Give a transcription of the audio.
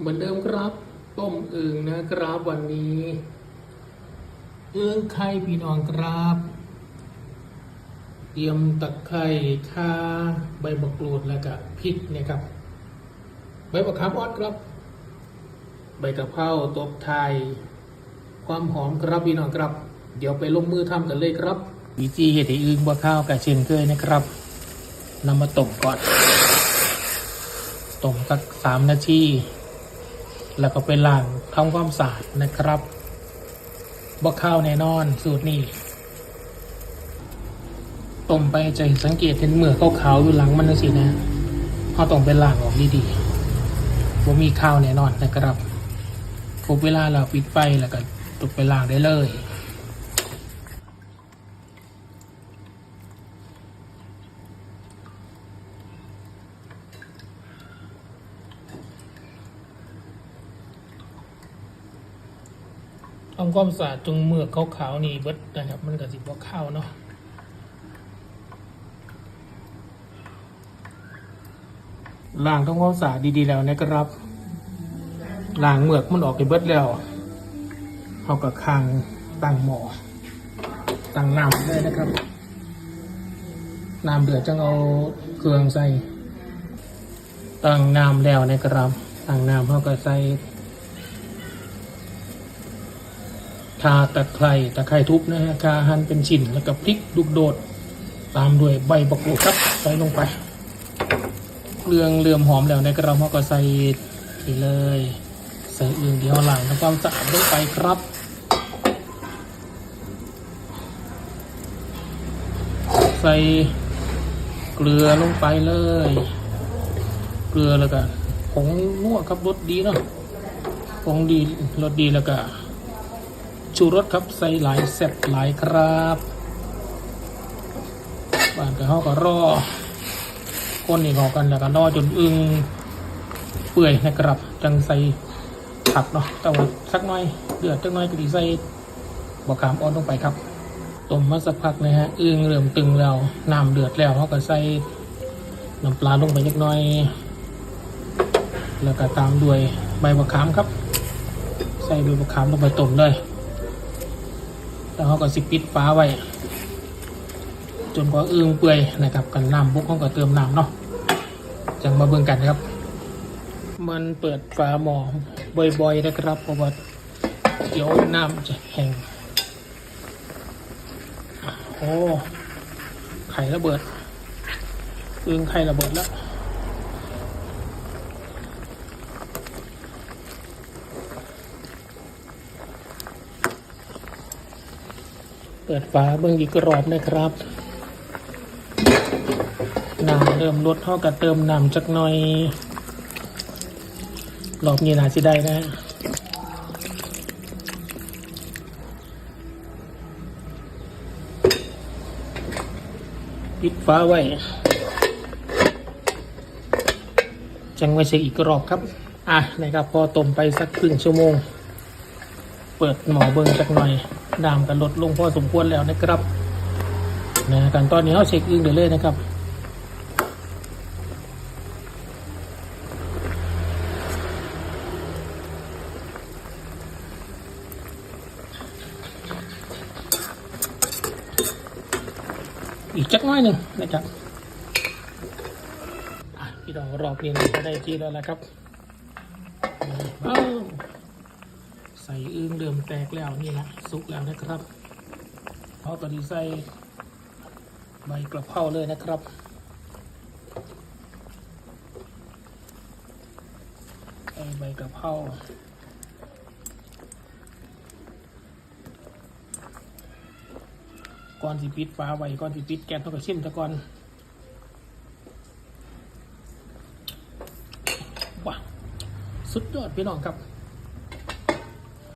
เหมือนเดิมครับ ต้มอึ่งนะครับวันนี้อึ่งไข่พี่น้องครับ เตรียมตะไคร้ข่าใบมะกรูดแล้วก็พริกนะครับ ใบมะขามอ่อนครับ ใบกะเพราตบไทย ความหอมครับพี่น้องครับ เดี๋ยวไปลงมือทำกันเลยครับวิธีเห็ดอึ่งบะข้าวกับเช่นเคยนะครับนำมาต้มก่อนต้มสักสามนาที แล้วก็ไปล้างทำความสะอาดนะครับบ่ข้าวแน่นอนสูตรนี้ต้มไปจะสังเกตเห็นเหมือกขาวๆอยู่หลังมันนะสินะเอาต้องไปล้างออกดีๆว่ามีข้าวแน่นอนนะครับครบเวลาเราปิดไฟแล้วก็ตุกไปล้างได้เลย ทำความสะอาดตรงเมือกขาวๆนี่เบิดนะครับ มันก็สิบ่เข้าวเนาะล้างทำความสะอาดดีๆแล้วนะครับล้างเมือกมันออกไปเบิดแล้วเอากับคางตั้งหม้อตั้งน้ำได้นะครับน้ำเดือดจังเอาเครื่องใส่ตั้งน้ำแล้วนะครับตั้งน้ำเขาก็ใส่ ทาตะไคร้ตะไคร้ทุบนะฮะคาหั่นเป็นชิ้นแล้วก็พริกลูกโดด ตามด้วยใบบักรูดครับใส่ลงไปเรื่องเลื่อมหอมแล้วในกระเราก็ใส่นี่เลยใส่อื่นเดียวหลังทำความสะอาดลงไปครับใส่เกลือลงไปเลย เกลือแล้วก็ผงนวดครับรสดีเนาะผงดีรสดีแล้วก็ ชูรสครับใส่หลายแซ่บหลายครับบ้านกับเขาก็รอคนนี่เขากันแล้วก็รอจนอึงเปื่อยนะครับ จังใส่ผักเนาะแต่ว่าสักหน่อยเดือดจักหน่อยก็ดีใส่บะขามอ่อนลงไปครับต้มมาสักพักนะฮะอึงเริ่มตึงแล้วน้ำเดือดแล้วเขาก็ใส่น้ำปลาลงไปเล็กน้อย แล้วก็ตามด้วยใบบะขามครับ ใส่ใบบะขามลงไปต้มเลย แล้วเขาก็สิปิดฟ้าไว้ จนกว่าอึ้งเปื่อยนะครับกันน้ำบุกเขาก็เติมน้ำเนาะจังมาเบิ่งกันครับ มันเปิดฝาหม้อบ่อยๆนะครับเพราะว่าเดี๋ยวน้ำจะแห้งโอ้ไข่ระเบิดอึ้งไข่ระเบิดแล้ว ปิดฝาเบิ่งอีกรอบนะครับน้ำเริ่มลดเท่ากับเติมน้ำจักหน่อยรอบนี้น่าสิได้นะปิดฟ้าไว้ จังไว้เช็คอีกรอบครับ อะนะครับพอต้มไปสักครึ่งชั่วโมง เปิดหมอเบิ้งจักหน่อย น้ำกันลดลงพอสมควรแล้วนะครับนะกันตอนนี้เขาเช็คอึ้งเดี๋ยวเลยนะครับอีกจักน้อยหนึ่งนะครับอะพี่น้องรอบนี้ก็ได้ที่แล้วนะครับ ส่อึ้งเดิมแตกแล้วนี่นะสุกแล้วนะครับเขาก็ดีใส่ใบกระเพราเลยนะครับใส่ใบกระเพราก่อนสิปิดฟ้าไว้ก่อนสิปิดแก๊สต้องกระชิมซะก่อนว้าสุดยอดพี่น้องครับ